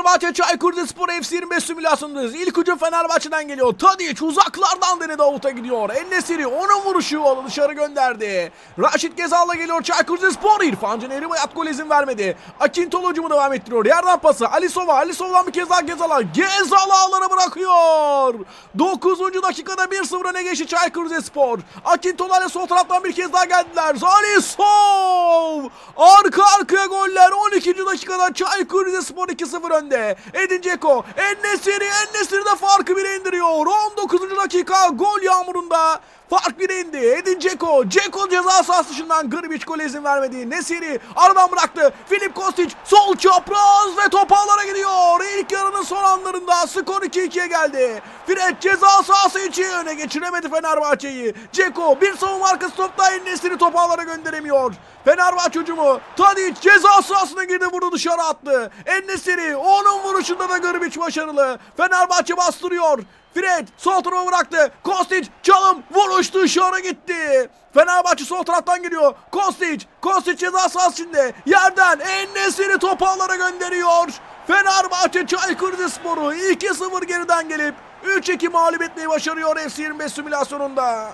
Fenerbahçe Çaykur Rizespor FC 25 simülasyondayız. İlk hücum Fenerbahçe'den geliyor. Tadiç uzaklardan denedi avuta gidiyor. Ennesiri onun vuruşu onu dışarı gönderdi. Raşit Gezal'la geliyor Çaykur Rizespor. İrfan Can Eribayat gol izin vermedi. Akintol hücumu devam ettiriyor. Yerden pası Alisova. Alisova'dan bir kez daha Gezal'a. Gezal ağlara bırakıyor. 9. dakikada 1-0 öne geçti Çaykur Rizespor. Akintol ile sol taraftan bir kez daha geldiler. Zalisov. Arka arkaya goller. 12. dakikada Çaykur Rizespor 2-0 önde. Edin Dzeko. Ennesiri. Ennesiri de farkı bire indiriyor. 19. dakika gol yağmurunda. Fark bire indi. Edin Dzeko. Dzeko ceza sahası dışından Grbic gole izin vermedi. Nesiri aradan bıraktı. Filip Kostic sol çapraz ve top ağlara gidiyor. İlk yarının son anlarında skor 2-2'ye geldi. Fred ceza sahası içi öne geçiremedi Fenerbahçe'yi. Dzeko bir savunma arkası topta Nesiri top ağlara gönderemiyor. Fenerbahçe hücumu. Tadic ceza sahasına girdi vurdu dışarı attı. Ennesiri onun vuruşunda da Grbic başarılı. Fenerbahçe bastırıyor. Fred sol tarafa bıraktı. Kostic çalım vuruş dışarı gitti. Fenerbahçe sol taraftan geliyor. Kostic. Kostic ceza sahası içinde. Yerden Ennesiri topu gönderiyor. Fenerbahçe Çaykur Rizespor'u 2-0 geriden gelip 3-2 mağlup etmeyi başarıyor FC 25 simülasyonunda.